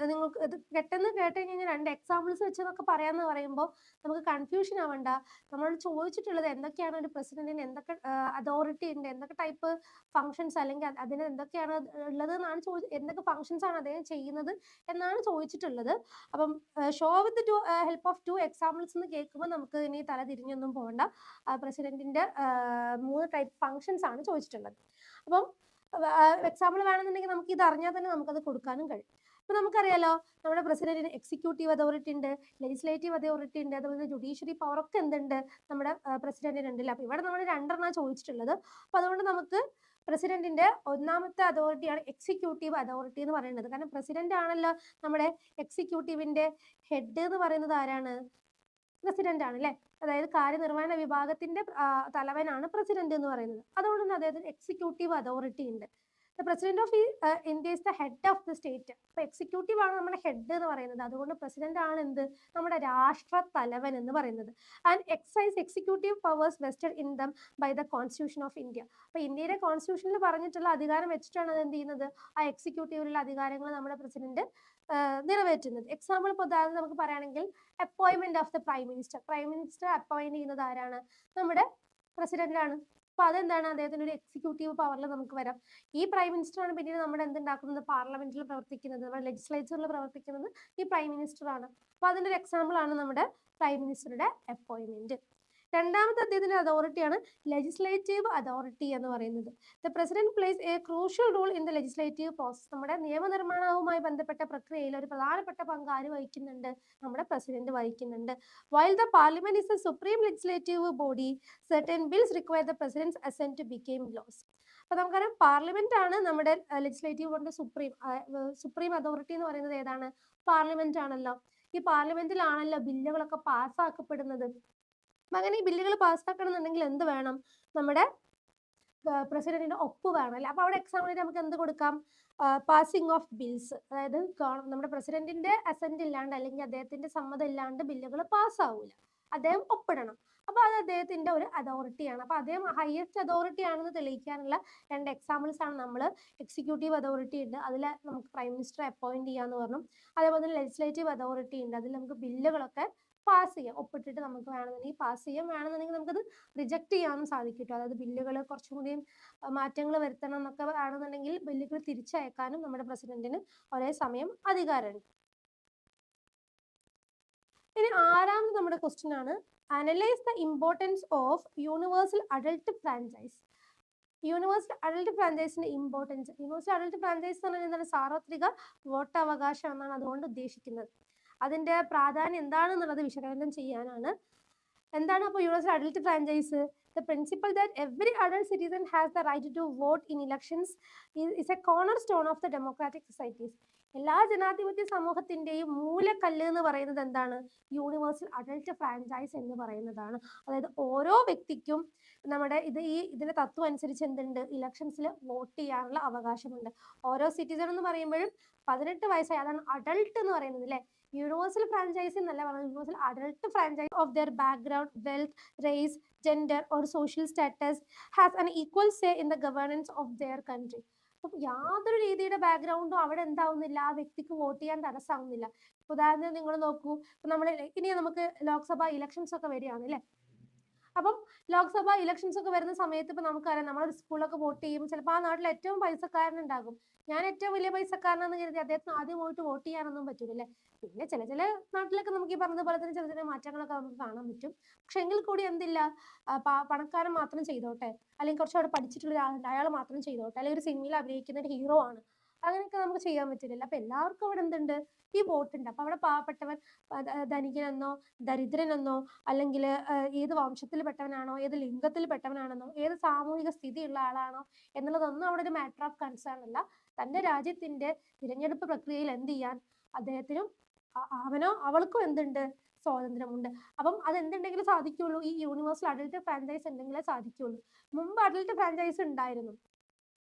നിങ്ങൾക്ക് ഇത് പെട്ടെന്ന് കേട്ട് കഴിഞ്ഞാൽ രണ്ട് എക്സാമ്പിൾസ് വെച്ചെന്നൊക്കെ പറയാന്ന് പറയുമ്പോൾ നമുക്ക് കൺഫ്യൂഷൻ ആവണ്ട. നമ്മൾ ചോദിച്ചിട്ടുള്ളത് എന്തൊക്കെയാണ് ഒരു പ്രസിഡന്റിന് എന്തൊക്കെ അതോറിറ്റി ഉണ്ട് എന്തൊക്കെ ടൈപ്പ് ഫങ്ഷൻസ് അല്ലെങ്കിൽ അത് അതിന് എന്തൊക്കെയാണ് ഉള്ളത് എന്നാണ് ചോദി എന്തൊക്കെ ഫങ്ഷൻസ് ആണ് അദ്ദേഹം ചെയ്യുന്നത് എന്നാണ് ചോദിച്ചിട്ടുള്ളത്. അപ്പം show with to help of two examples എന്ന് കേൾക്കുമ്പോൾ നമുക്ക് ഇനി തല തിരിഞ്ഞൊന്നും പോകണ്ട പ്രസിഡന്റിന്റെ മൂന്ന് ടൈപ്പ് ഫങ്ഷൻസ് ആണ് ചോദിച്ചിട്ടുള്ളത്. അപ്പം എക്സാമ്പിൾ വേണമെന്നുണ്ടെങ്കിൽ നമുക്ക് ഇത് അറിഞ്ഞാൽ തന്നെ നമുക്കത് കൊടുക്കാനും കഴിയും. അപ്പൊ നമുക്കറിയാലോ നമ്മുടെ പ്രസിഡന്റിന് എക്സിക്യൂട്ടീവ് അതോറിറ്റി ഉണ്ട് ലെജിസ്ലേറ്റീവ് അതോറിറ്റി ഉണ്ട് അതുപോലെ ജുഡീഷ്യറി പവർ ഒക്കെ എന്തുണ്ട് നമ്മുടെ പ്രസിഡന്റിന് ഉണ്ടല്ലോ? അപ്പൊ ഇവിടെ നമ്മൾ രണ്ടെണ്ണം ചോദിച്ചിട്ടുള്ളത്. അപ്പൊ അതുകൊണ്ട് നമുക്ക് പ്രസിഡന്റിന്റെ ഒന്നാമത്തെ അതോറിറ്റിയാണ് എക്സിക്യൂട്ടീവ് അതോറിറ്റി എന്ന് പറയുന്നത്. കാരണം പ്രസിഡന്റ് ആണല്ലോ നമ്മുടെ എക്സിക്യൂട്ടീവിന്റെ ഹെഡ് എന്ന് പറയുന്നത് ആരാണ്? പ്രസിഡന്റ് ആണ് അല്ലെ? അതായത് കാര്യനിർവഹണ വിഭാഗത്തിന്റെ തലവനാണ് പ്രസിഡന്റ് എന്ന് പറയുന്നത്. അതുകൊണ്ട് തന്നെ അദ്ദേഹത്തിന് എക്സിക്യൂട്ടീവ് അതോറിറ്റി ഉണ്ട്. The president of India is the head of the state അപ്പൊ എക്സിക്യൂട്ടീവ് ആണ് നമ്മുടെ ഹെഡ് എന്ന് പറയുന്നത്. അതുകൊണ്ട് പ്രസിഡന്റ് ആണ് എന്ത്? നമ്മുടെ രാഷ്ട്ര തലവൻ എന്ന് പറയുന്നത്. And exercise executive powers vested in them by the constitution of India അപ്പൊ ഇന്ത്യയുടെ കോൺസ്റ്റിറ്റ്യൂഷനിൽ പറഞ്ഞിട്ടുള്ള അധികാരം വെച്ചിട്ടാണ് അത് എന്ത് ചെയ്യുന്നത്? ആ എക്സിക്യൂട്ടീവിലുള്ള അധികാരങ്ങൾ നമ്മുടെ പ്രസിഡന്റ് നിറവേറ്റുന്നത്. എക്സാമ്പിൾ ഇപ്പോൾ ഉദാഹരണം നമുക്ക് പറയുകയാണെങ്കിൽ appointment of the prime minister prime minister appoint ചെയ്യുന്നത് ആരാണ്? നമ്മുടെ പ്രസിഡന്റ് ആണ്. അപ്പൊ അതെന്താണ്? അദ്ദേഹത്തിന് ഒരു എക്സിക്യൂട്ടീവ് പവറിൽ നമുക്ക് വരാം. ഈ പ്രൈം മിനിസ്റ്റർ ആണ് പിന്നീട് നമ്മുടെ എന്തുണ്ടാക്കുന്നത്? പാർലമെന്റിൽ പ്രവർത്തിക്കുന്നത്. നമ്മുടെ ലെജിസ്ലേച്ചറിൽ പ്രവർത്തിക്കുന്നത് ഈ പ്രൈം മിനിസ്റ്റർ ആണ്. അപ്പൊ അതിന്റെ ഒരു എക്സാമ്പിൾ ആണ് നമ്മുടെ പ്രൈം മിനിസ്റ്ററുടെ അപ്പോയിന്റ്മെന്റ് രണ്ടാമത്തെ അദ്ദേഹത്തിന്റെ അതോറിറ്റിയാണ് ലെജിസ്ലേറ്റീവ് അതോറിറ്റി എന്ന് പറയുന്നത്. The president plays a crucial role in the legislative process നമ്മുടെ നിയമനിർമ്മാണവുമായി ബന്ധപ്പെട്ട പ്രക്രിയയിൽ ഒരു പ്രധാനപ്പെട്ട പങ്ക് ആര് വഹിക്കുന്നുണ്ട്? നമ്മുടെ പ്രസിഡന്റ് വഹിക്കുന്നുണ്ട്. While the parliament is a supreme legislative body certain bills require the president assent to became laws അപ്പൊ നമുക്കറിയാം പാർലമെന്റ് ആണ് നമ്മുടെ ലെജിസ്ലേറ്റീവ് ബോർഡിന്റെ സുപ്രീം സുപ്രീം അതോറിറ്റി എന്ന് പറയുന്നത് ഏതാണ്? പാർലമെന്റ് ആണല്ലോ. ഈ പാർലമെന്റിലാണല്ലോ ബില്ലുകളൊക്കെ പാസ്സാക്കപ്പെടുന്നത് അങ്ങനെ ഈ ബില്ലുകൾ പാസ്സാക്കണമെന്നുണ്ടെങ്കിൽ എന്ത് വേണം? നമ്മുടെ പ്രസിഡന്റിന്റെ ഒപ്പ് വേണം അല്ലെ? അപ്പൊ അവിടെ എക്സാമ്പിൾ നമുക്ക് എന്ത് കൊടുക്കാം? പാസിംഗ് ഓഫ് ബിൽസ് അതായത് നമ്മുടെ പ്രസിഡന്റിന്റെ അസന്റ് ഇല്ലാണ്ട് അല്ലെങ്കിൽ അദ്ദേഹത്തിന്റെ സമ്മതം ഇല്ലാണ്ട് ബില്ലുകൾ പാസ്സാവൂല അദ്ദേഹം ഒപ്പിടണം. അപ്പൊ അത് അദ്ദേഹത്തിന്റെ ഒരു അതോറിറ്റിയാണ് അപ്പൊ അദ്ദേഹം ഹയസ്റ്റ് അതോറിറ്റി ആണെന്ന് തെളിയിക്കാനുള്ള രണ്ട് എക്സാമ്പിൾസ് ആണ് നമ്മൾ എക്സിക്യൂട്ടീവ് അതോറിറ്റി ഉണ്ട്. അതിൽ നമുക്ക് പ്രൈം മിനിസ്റ്റർ അപ്പോയിന്റ് ചെയ്യാന്ന് പറഞ്ഞു. അതേപോലെ തന്നെ ലെജിസ്ലേറ്റീവ് അതോറിറ്റി ഉണ്ട്. അതിൽ നമുക്ക് ബില്ലുകളൊക്കെ പാസ് ചെയ്യാം. ഒപ്പിട്ടിട്ട് നമുക്ക് വേണമെന്നുണ്ടെങ്കിൽ പാസ് ചെയ്യാം. വേണമെന്നുണ്ടെങ്കിൽ നമുക്കത് റിജക്ട് ചെയ്യാനും സാധിക്കും. അതായത് ബില്ലുകൾ കുറച്ചും കൂടിയും മാറ്റങ്ങൾ വരുത്തണം എന്നൊക്കെ ആണെന്നുണ്ടെങ്കിൽ ബില്ലുകൾ തിരിച്ചയക്കാനും നമ്മുടെ പ്രസിഡന്റിന് ഒരേ സമയം അധികാരമുണ്ട്. ഇനി ആറാമത് നമ്മുടെ ക്വസ്റ്റ്യൻ ആണ്. Analyse the importance of universal adult franchise universal adult ഫ്രാഞ്ചൈസിന്റെ importance universal adult franchise എന്ന് പറഞ്ഞാൽ സാർവത്രിക വോട്ടവകാശം എന്നാണ് അതുകൊണ്ട് ഉദ്ദേശിക്കുന്നത്. അതിന്റെ പ്രാധാന്യം എന്താണെന്നുള്ളത് വിശകലനം ചെയ്യാനാണ്. എന്താണ് അപ്പോൾ universal adult franchise the principle that every adult citizen has the right to vote in elections is a cornerstone of the democratic societies എല്ലാ ജനാധിപത്യ സമൂഹത്തിന്റെയും മൂലക്കല്ല് എന്ന് പറയുന്നത് എന്താണ്? യൂണിവേഴ്സൽ അഡൾട്ട് ഫ്രാഞ്ചൈസ് എന്ന് പറയുന്നതാണ്. അതായത് ഓരോ വ്യക്തിക്കും നമ്മുടെ ഇത് ഈ ഇതിന്റെ തത്വം അനുസരിച്ച് എന്തുണ്ട്? ഇലക്ഷൻസിൽ വോട്ട് ചെയ്യാനുള്ള അവകാശമുണ്ട്. ഓരോ സിറ്റിസൺ എന്ന് പറയുമ്പോഴും പതിനെട്ട് വയസ്സായി. അതാണ് അഡൾട്ട് എന്ന് പറയുന്നത് അല്ലേ? യൂണിവേഴ്സൽ ഫ്രാഞ്ചൈസ് എന്നല്ല പറയുന്നത് universal adult franchise of their background wealth race gender or social status has an equal say in the governance of their country അപ്പം യാതൊരു രീതിയുടെ ബാക്ക്ഗ്രൗണ്ടും അവിടെ എന്താവുന്നില്ല. ആ വ്യക്തിക്ക് വോട്ട് ചെയ്യാൻ തടസ്സമാവുന്നില്ല. ഉദാഹരണത്തിന് നിങ്ങൾ നോക്കൂ. ഇപ്പൊ നമ്മൾ ഇനി നമുക്ക് ലോക്സഭ ഇലക്ഷൻസ് ഒക്കെ വരികയാണ് അല്ലേ? അപ്പം ലോക്സഭ ഇലക്ഷൻസ് ഒക്കെ വരുന്ന സമയത്ത് ഇപ്പൊ നമുക്കറിയാം നമ്മളൊരു സ്കൂളിലൊക്കെ വോട്ട് ചെയ്യും. ചിലപ്പോൾ ആ നാട്ടിൽ ഏറ്റവും പൈസക്കാരനുണ്ടാകും ഞാൻ ഏറ്റവും വലിയ പൈസക്കാരനെന്ന് കരുതി അദ്ദേഹത്തിന് ആദ്യം പോയിട്ട് വോട്ട് ചെയ്യാനൊന്നും പറ്റൂലല്ലേ? പിന്നെ ചില ചില നാട്ടിലൊക്കെ നമുക്ക് ഈ പറഞ്ഞതുപോലെ തന്നെ ചില ചില മാറ്റങ്ങളൊക്കെ നമുക്ക് കാണാൻ പറ്റും. പക്ഷെ എങ്കിൽ കൂടി എന്തില്ല? പണക്കാരൻ മാത്രം ചെയ്തോട്ടെ? അല്ലെങ്കിൽ കുറച്ച് അവിടെ പഠിച്ചിട്ടുള്ള ഒരാളുണ്ട് അയാൾ മാത്രം ചെയ്തോട്ടെ? അല്ലെങ്കിൽ ഒരു സിനിമയിൽ അഭിനയിക്കുന്ന ഒരു ഹീറോ ആണ്. അങ്ങനെയൊക്കെ നമുക്ക് ചെയ്യാൻ പറ്റില്ലല്ലോ. അപ്പൊ എല്ലാവർക്കും അവിടെ എന്തുണ്ട്? ഈ വോട്ട് ഉണ്ട്. അപ്പൊ അവിടെ പാവപ്പെട്ടവൻ ധനികനെന്നോ ദരിദ്രനെന്നോ അല്ലെങ്കിൽ ഏത് വംശത്തിൽ പെട്ടവനാണോ ഏത് ലിംഗത്തിൽ പെട്ടവനാണെന്നോ ഏത് സാമൂഹിക സ്ഥിതിയുള്ള ആളാണോ എന്നുള്ളതൊന്നും അവിടെ ഒരു മാറ്റർ ഓഫ് കൺസേൺ അല്ല. തന്റെ രാജ്യത്തിന്റെ തിരഞ്ഞെടുപ്പ് പ്രക്രിയയിൽ എന്ത് ചെയ്യാൻ അദ്ദേഹത്തിനും അവനോ അവൾക്കും എന്തുണ്ട്? സ്വാതന്ത്ര്യമുണ്ട്. അപ്പം അത് എന്തുണ്ടെങ്കിലും സാധിക്കുള്ളൂ. ഈ യൂണിവേഴ്സൽ അഡൽട്ട് ഫ്രാഞ്ചൈസ് ഉണ്ടെങ്കിലേ സാധിക്കുള്ളൂ. മുമ്പ് അഡൽട്ട് ഫ്രാഞ്ചൈസ് ഉണ്ടായിരുന്നു.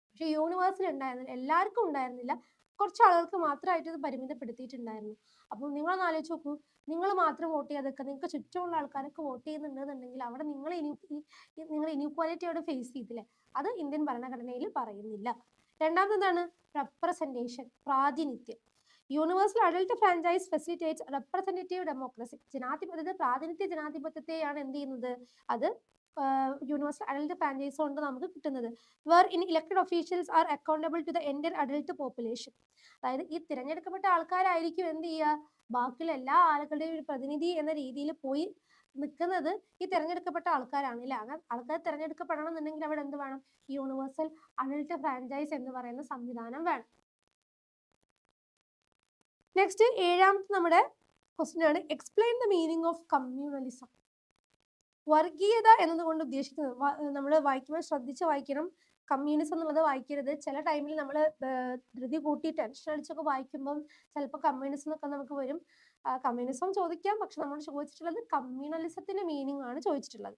പക്ഷെ യൂണിവേഴ്സൽ ഉണ്ടായിരുന്നില്ല എല്ലാവർക്കും ഉണ്ടായിരുന്നില്ല. കുറച്ച് ആളുകൾക്ക് മാത്രമായിട്ട് ഇത് പരിമിതപ്പെടുത്തിയിട്ടുണ്ടായിരുന്നു. അപ്പോൾ നിങ്ങളൊന്ന് ആലോചിച്ച് നോക്കൂ. നിങ്ങൾ മാത്രം വോട്ട് ചെയ്യാതൊക്കെ നിങ്ങൾക്ക് ചുറ്റുമുള്ള ആൾക്കാരൊക്കെ വോട്ട് ചെയ്യുന്നുണ്ടെന്നുണ്ടെങ്കിൽ അവിടെ നിങ്ങൾ ഇനി നിങ്ങൾ ഇനീക്വാലിറ്റിയോടെ ഫേസ് ചെയ്തില്ലേ? അത് ഇന്ത്യൻ ഭരണഘടനയിൽ പറയുന്നില്ല. രണ്ടാമതെന്താണ്? റെപ്രസെന്റേഷൻ പ്രാതിനിധ്യം. Universal adult franchise facilitates representative democracy ജനാധിപത്യത്തെ പ്രാതിനിധ്യ ജനാധിപത്യത്തെയാണ് എന്ത് ചെയ്യുന്നത്? അത് യൂണിവേഴ്സൽ അഡൽട്ട് ഫ്രാഞ്ചൈസ് കൊണ്ട് നമുക്ക് കിട്ടുന്നത്. Where in elected officials are accountable to the entire adult population അതായത് ഈ തിരഞ്ഞെടുക്കപ്പെട്ട ആൾക്കാരായിരിക്കും എന്ത് ചെയ്യുക? ബാക്കിയുള്ള എല്ലാ ആളുകളുടെയും ഒരു പ്രതിനിധി എന്ന രീതിയിൽ പോയി നിൽക്കുന്നത് ഈ തിരഞ്ഞെടുക്കപ്പെട്ട ആൾക്കാരാണ്. ഇല്ല? ആൾക്കാർ തിരഞ്ഞെടുക്കപ്പെടണം എന്നുണ്ടെങ്കിൽ അവിടെ എന്ത് വേണം? യൂണിവേഴ്സൽ അഡൽട്ട് ഫ്രാഞ്ചൈസ് എന്ന് പറയുന്ന സംവിധാനം വേണം. നെക്സ്റ്റ് ഏഴാമത്തെ നമ്മുടെ ക്വസ്റ്റ്യൻ ആണ്. Explain the meaning of communalism വർഗീയത എന്നതുകൊണ്ട് ഉദ്ദേശിക്കുന്നത് നമ്മൾ വായിക്കുമ്പോൾ ശ്രദ്ധിച്ച് വായിക്കണം. കമ്മ്യൂണിസം എന്നുള്ളത് വായിക്കരുത്. ചില ടൈമിൽ നമ്മൾ ധൃതി കൂട്ടി ടെൻഷൻ അടിച്ചൊക്കെ വായിക്കുമ്പം ചിലപ്പോൾ കമ്മ്യൂണിസം എന്നൊക്കെ നമുക്ക് വരും. കമ്മ്യൂണിസം ചോദിക്കാം. പക്ഷെ നമ്മൾ ചോദിച്ചിട്ടുള്ളത് കമ്മ്യൂണലിസത്തിന്റെ മീനിങ് ആണ് ചോദിച്ചിട്ടുള്ളത്.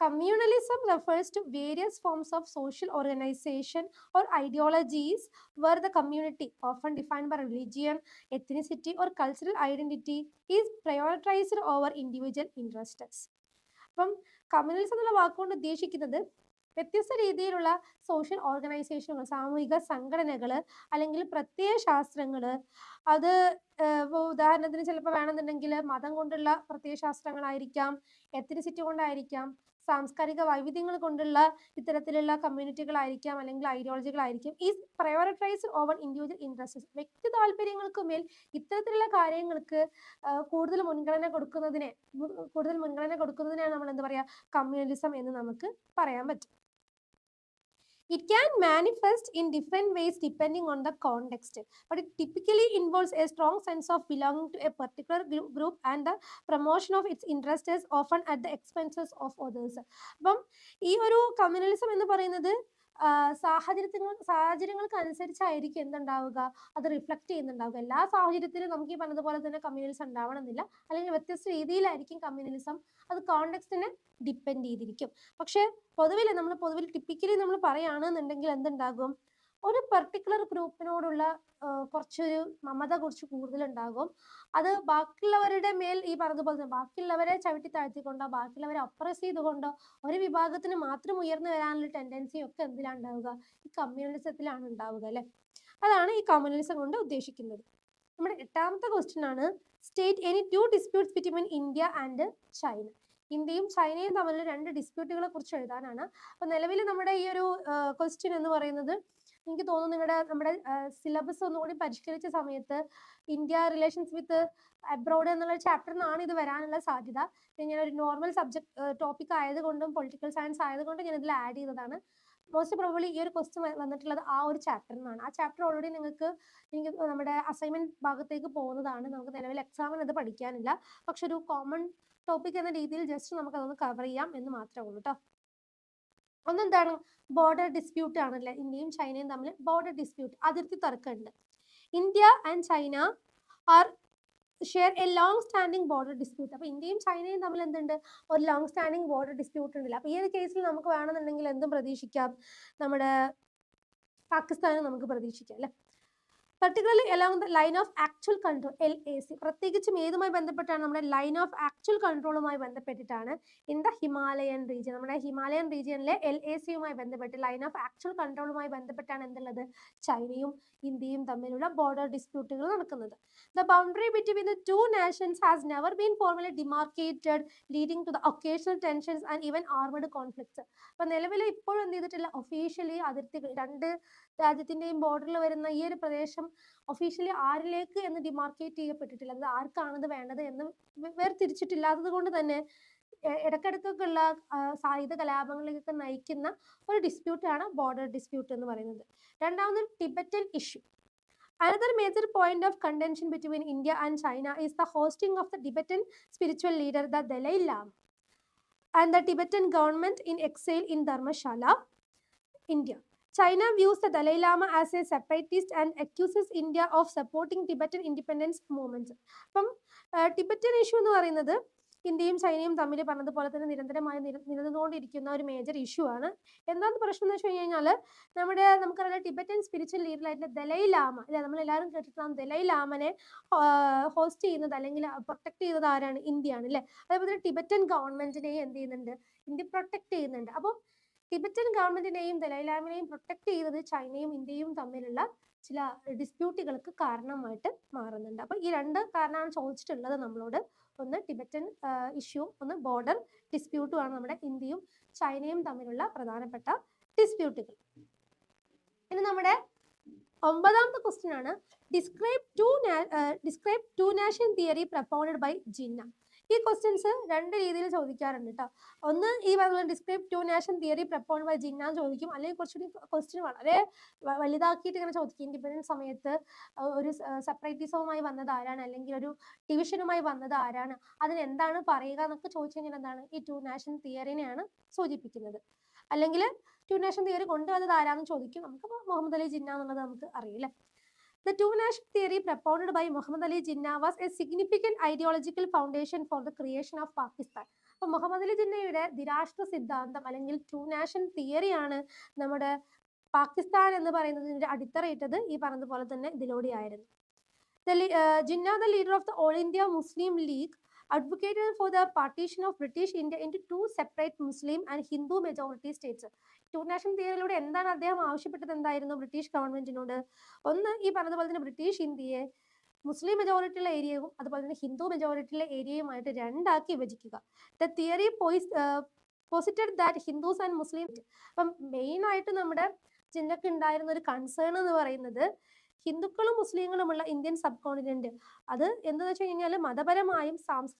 Communalism refers to various forms of social organisation or ideologies where the community often defined by religion ethnicity or cultural identity is prioritised over individual interests അപ്പം കമ്മ്യൂണലിസം എന്നുള്ള വാക്കുകൊണ്ട് ഉദ്ദേശിക്കുന്നത് വ്യത്യസ്ത രീതിയിലുള്ള സോഷ്യൽ ഓർഗനൈസേഷനുകൾ സാമൂഹിക സംഘടനകൾ അല്ലെങ്കിൽ പ്രത്യയ ശാസ്ത്രങ്ങൾ അത് ഉദാഹരണത്തിന് ചിലപ്പോൾ വേണമെന്നുണ്ടെങ്കിൽ മതം കൊണ്ടുള്ള പ്രത്യയശാസ്ത്രങ്ങളായിരിക്കാം എത്തിനിസിറ്റി കൊണ്ടായിരിക്കാം സാംസ്കാരിക വൈവിധ്യങ്ങൾ കൊണ്ടുള്ള ഇത്തരത്തിലുള്ള കമ്മ്യൂണിറ്റികളായിരിക്കാം അല്ലെങ്കിൽ ഐഡിയോളജികളായിരിക്കും ഈ പ്രയോറിറ്റൈസ് ഓവർ ഇൻഡിവിജ്വൽ ഇൻട്രസ്റ്റ് വ്യക്തി താല്പര്യങ്ങൾക്ക് മേൽ ഇത്തരത്തിലുള്ള കാര്യങ്ങൾക്ക് കൂടുതൽ മുൻഗണന കൊടുക്കുന്നതിനെ കൂടുതൽ മുൻഗണന കൊടുക്കുന്നതിനാണ് നമ്മൾ എന്താ പറയുക കമ്മ്യൂണലിസം എന്ന് നമുക്ക് പറയാൻ പറ്റും. It can manifest in different ways depending on the context, but it typically involves a strong sense of belonging to a particular group and the promotion of its interests often at the expenses of others. അപ്പം ഈ ഒരു communalism എന്ന് പറയുന്നത് സാഹചര്യത്തിന് സാഹചര്യങ്ങൾക്ക് അനുസരിച്ചായിരിക്കും എന്തുണ്ടാവുക? അത് reflect ചെയ്യുന്നുണ്ടാവുക. എല്ലാ സാഹചര്യത്തിലും നമുക്ക് ഈ പറഞ്ഞതുപോലെ തന്നെ കമ്മ്യൂണിസം ഉണ്ടാവണമെന്നില്ല. അല്ലെങ്കിൽ വ്യത്യസ്ത രീതിയിലായിരിക്കും കമ്മ്യൂണിസം അത് കോണ്ടെക്സ്റ്റിനെ ഡിപ്പെൻഡ് ചെയ്തിരിക്കും. പക്ഷെ പൊതുവിൽ നമ്മൾ പൊതുവിൽ ടിപ്പിക്കലി നമ്മൾ പറയുകയാണെന്നുണ്ടെങ്കിൽ എന്തുണ്ടാകും? ഒരു പെർട്ടിക്കുലർ ഗ്രൂപ്പിനോടുള്ള കുറച്ചൊരു മമത കുറച്ച് കൂടുതലുണ്ടാകും. അത് ബാക്കിയുള്ളവരുടെ മേൽ ഈ പറഞ്ഞതുപോലെ തന്നെ ബാക്കിയുള്ളവരെ ചവിട്ടി താഴ്ത്തിക്കൊണ്ടോ ബാക്കിയുള്ളവരെ അപ്രസ് ചെയ്തുകൊണ്ടോ ഒരു വിഭാഗത്തിന് മാത്രം ഉയർന്നു വരാനുള്ള ടെൻഡൻസി ഒക്കെ എന്തിലാണ് ഉണ്ടാവുക? ഈ കമ്മ്യൂണിസത്തിലാണ് ഉണ്ടാവുക അല്ലെ? അതാണ് ഈ കമ്മ്യൂണിസം കൊണ്ട് ഉദ്ദേശിക്കുന്നത്. നമ്മുടെ എട്ടാമത്തെ ക്വസ്റ്റ്യൻ ആണ് state any two disputes between India and China ഇന്ത്യയും ചൈനയും തമ്മിലുള്ള രണ്ട് ഡിസ്പ്യൂട്ടുകളെ കുറിച്ച് എഴുതാനാണ്. അപ്പൊ നിലവിൽ നമ്മുടെ ഈ ഒരു ക്വസ്റ്റ്യൻ എന്ന് പറയുന്നത് എനിക്ക് തോന്നുന്നു നിങ്ങളുടെ നമ്മുടെ സിലബസ് ഒന്നുകൂടി പരിഷ്കരിച്ച സമയത്ത് ഇന്ത്യ റിലേഷൻസ് വിത്ത് അബ്രോഡ് എന്നുള്ള ചാപ്റ്ററിൽ നിന്നാണ് ഇത് വരാനുള്ള സാധ്യത. ഞാൻ ഒരു നോർമൽ സബ്ജക്ട് ടോപ്പിക് ആയതുകൊണ്ടും പൊളിറ്റിക്കൽ സയൻസ് ആയതുകൊണ്ടും ഞാൻ ഇതിൽ ആഡ് ചെയ്തതാണ്. മോസ്റ്റ് പ്രോബബ്ലി ഈ ഒരു ക്വസ്റ്റ്യൻ വന്നിട്ടുള്ളത് ആ ഒരു ചാപ്റ്ററിൽ നിന്നാണ് ആ ചാപ്റ്റർ ഓൾറെഡി നിങ്ങൾക്ക് എനിക്ക് നമ്മുടെ അസൈൻമെന്റ് ഭാഗത്തേക്ക് പോകുന്നതാണ്. നമുക്ക് നിലവിൽ എക്സാമിന് അത് പഠിക്കാനില്ല. പക്ഷെ ഒരു കോമൺ ടോപ്പിക് എന്ന രീതിയിൽ ജസ്റ്റ് നമുക്ക് അതൊന്ന് കവർ ചെയ്യാം എന്ന് മാത്രമേ ഉള്ളൂ കേട്ടോ ഒന്നെന്താണ്? ബോർഡർ ഡിസ്പ്യൂട്ട് ആണല്ലേ? ഇന്ത്യയും ചൈനയും തമ്മിൽ ബോർഡർ ഡിസ്പ്യൂട്ട് അതിർത്തി തർക്കമുണ്ട്. India and China are share a long standing border dispute അപ്പോൾ ഇന്ത്യയും ചൈനയും തമ്മിൽ എന്തുണ്ട്? ഒരു ലോങ് സ്റ്റാൻഡിങ് ബോർഡർ ഡിസ്പ്യൂട്ട് ഉണ്ടല്ലോ? അപ്പോൾ ഈ ഒരു കേസിൽ നമുക്ക് വേണമെന്നുണ്ടെങ്കിൽ എന്തും പ്രതീക്ഷിക്കാം. നമ്മുടെ പാകിസ്ഥാനും നമുക്ക് പ്രതീക്ഷിക്കാം അല്ലേ? Particularly along the line of actual control L A C പ്രത്യേകിച്ചും ഏതുമായി ബന്ധപ്പെട്ടാണ്? നമ്മുടെ ലൈൻ ഓഫ് ആക്ച്വൽ കൺട്രോളുമായി ബന്ധപ്പെട്ടിട്ടാണ് ഇൻ ദ ഹിമാലയൻ റീജിയൻ നമ്മുടെ ഹിമാലയൻ റീജിയനിലെ എൽ എ സിയുമായി ബന്ധപ്പെട്ട് ലൈൻ ഓഫ് ആക്ച്വൽ കൺട്രോളുമായി ബന്ധപ്പെട്ടാണ് എന്തുള്ളത്? ചൈനയും ഇന്ത്യയും തമ്മിലുള്ള ബോർഡർ ഡിസ്പ്യൂട്ടുകൾ നടക്കുന്നത്. The boundary between the two nations has never been formally demarcated leading to the occasional tensions and even armed conflicts അപ്പൊ നിലവിൽ ഇപ്പോഴും എന്ത് ചെയ്തിട്ടില്ല? ഒഫീഷ്യലി അതിർത്തി രണ്ട് രാജ്യത്തിന്റെയും ബോർഡറിൽ വരുന്ന ഈ ഒരു പ്രദേശം ഒഫീഷ്യലി ആരിലേക്ക് എന്ന് ഡിമാർക്കേറ്റ് ചെയ്യപ്പെട്ടിട്ടില്ല. അത് ആർക്കാണത് വേണ്ടത് എന്ന് വേർതിരിച്ചിട്ടില്ലാത്തത് കൊണ്ട് തന്നെ ഇടക്കിടക്കുള്ള സായുധ കലാപങ്ങളിലേക്കൊക്കെ നയിക്കുന്ന ഒരു ഡിസ്പ്യൂട്ട് ആണ് ബോർഡർ ഡിസ്പ്യൂട്ട് എന്ന് പറയുന്നത്. രണ്ടാമത് Tibetan issue another major point of contention between India and China is the hosting of the Tibetan spiritual leader the Dalai Lama and the Tibetan government in exile in Dharamshala India China views the Dalai Lama as a separatist and accuses India of supporting Tibetan independence. അപ്പം Tibetan issue എന്ന് പറയുന്നത് ഇന്ത്യയും ചൈനയും തമ്മിൽ പറഞ്ഞതുപോലെ തന്നെ നിരന്തരമായി നിര നിലനിന്നുകൊണ്ടിരിക്കുന്ന ഒരു മേജർ ഇഷ്യൂ ആണ്. എന്താണ് പ്രശ്നം എന്ന് വെച്ച് കഴിഞ്ഞ് കഴിഞ്ഞാൽ നമ്മുടെ നമുക്കറിയാം ടിബറ്റൻ സ്പിരിച്വൽ ലീഡറായിട്ടുള്ള ദലൈ ലാമ അല്ലെ? നമ്മൾ എല്ലാവരും കേട്ടിട്ടുണ്ടാകും ദലൈ ഹോസ്റ്റ് ചെയ്യുന്നത് അല്ലെങ്കിൽ പ്രൊട്ടക്ട് ചെയ്യുന്നത് ആരാണ്? ഇന്ത്യയാണ് അല്ലേ? അതേപോലെ തന്നെ ടിബറ്റൻ ഗവൺമെന്റിനെ എന്ത് ചെയ്യുന്നുണ്ട്? ഇന്ത്യ പ്രൊട്ടക്ട് ചെയ്യുന്നുണ്ട്. അപ്പോൾ ടിബറ്റൻ ഗവൺമെന്റിനെയും ദലൈലാമിനെയും പ്രൊട്ടക്ട് ചെയ്യുന്നത് ചൈനയും ഇന്ത്യയും തമ്മിലുള്ള ചില ഡിസ്പ്യൂട്ടുകൾക്ക് കാരണമായിട്ട് മാറുന്നുണ്ട്. അപ്പോൾ ഈ രണ്ട് കാരണമാണ് ചോദിച്ചിട്ടുള്ളത് നമ്മളോട്. ഒന്ന് ടിബറ്റൻ ഇഷ്യൂ ഒന്ന് ബോർഡർ ഡിസ്പ്യൂട്ടുമാണ് നമ്മുടെ ഇന്ത്യയും ചൈനയും തമ്മിലുള്ള പ്രധാനപ്പെട്ട ഡിസ്പ്യൂട്ടുകൾ ഇനി നമ്മുടെ ഒമ്പതാമത്തെ ക്വസ്റ്റ്യൻ ആണ്. Describe two describe two nation theory propounded by Jinnah ഈ ക്വസ്റ്റ്യൻസ് രണ്ട് രീതിയിൽ ചോദിക്കാറുണ്ട് കേട്ടോ ഒന്ന് ഈ പറഞ്ഞ describe two nation theory propound by Jinnah ചോദിക്കും. അല്ലെങ്കിൽ കുറച്ചുകൂടി ക്വസ്റ്റ്യൻ വളരെ വലുതാക്കിയിട്ട് ഇങ്ങനെ ചോദിക്കും. ഇൻഡിപെൻഡൻസ് സമയത്ത് ഒരു സെപ്പറേറ്റിസവുമായി വന്നത് ആരാണ്? അല്ലെങ്കിൽ ഒരു ഡിവിഷനുമായി വന്നത് ആരാണ്? അതിനെന്താണ് പറയുക എന്നൊക്കെ ചോദിച്ചു കഴിഞ്ഞാൽ എന്താണ്? ഈ ടു നാഷൻ തിയറിനെയാണ് സൂചിപ്പിക്കുന്നത്. അല്ലെങ്കിൽ ടു നാഷൻ തിയറി കൊണ്ടുവന്നത് ആരാന്ന് ചോദിക്കും. നമുക്ക് മുഹമ്മദ് അലി ജിന്ന എന്നുള്ളത് നമുക്ക് അറിയില്ല? The two nation theory propounded by Muhammad Ali Jinnah was a significant ideological foundation for the creation of Pakistan. അപ്പോൾ മുഹമ്മദ് അലി ജിന്നയുടെ ദിരാഷ്ട്ര സിദ്ധാന്തം അല്ലെങ്കിൽ ടു നാഷൻ തിയറിയാണ് നമ്മുടെ പാകിസ്ഥാൻ എന്ന് പറയുന്നതിന്റെ അടിത്തറയിട്ടത് ഈ പറഞ്ഞതുപോലെ തന്നെ ഇതിലൂടെയായിരുന്നു Jinnah the leader of the All India Muslim League advocated for the partition of British India into separate Muslim and Hindu majority and Hindu majority states. Two nation തിയറിയിലൂടെ എന്താണ് അദ്ദേഹം ആവശ്യപ്പെട്ടത് എന്തായിരുന്നു ബ്രിട്ടീഷ് ഗവൺമെന്റിനോട് ഒന്ന് ഈ പറഞ്ഞതുപോലെ തന്നെ ബ്രിട്ടീഷ് ഇന്ത്യയെ മുസ്ലിം മെജോറിറ്റിയുള്ള ഏരിയയും അതുപോലെ തന്നെ ഹിന്ദു മെജോറിറ്റിയിലെ ഏരിയയുമായിട്ട് രണ്ടാക്കി വിഭജിക്കുക the theory poise posited that Hindus and Muslim അപ്പം മെയിൻ ആയിട്ട് നമ്മുടെ ജിന്നക്ക് ഉണ്ടായിരുന്ന ഒരു കൺസേൺ എന്ന് പറയുന്നത് ഹിന്ദുക്കളും മുസ്ലിങ്ങളുമുള്ള ഇന്ത്യൻ സബ് കോണ്ടിനെന്റ് അത് എന്താണെന്ന് വെച്ച് കഴിഞ്ഞാൽ മതപരമായും സാംസ്കാരിക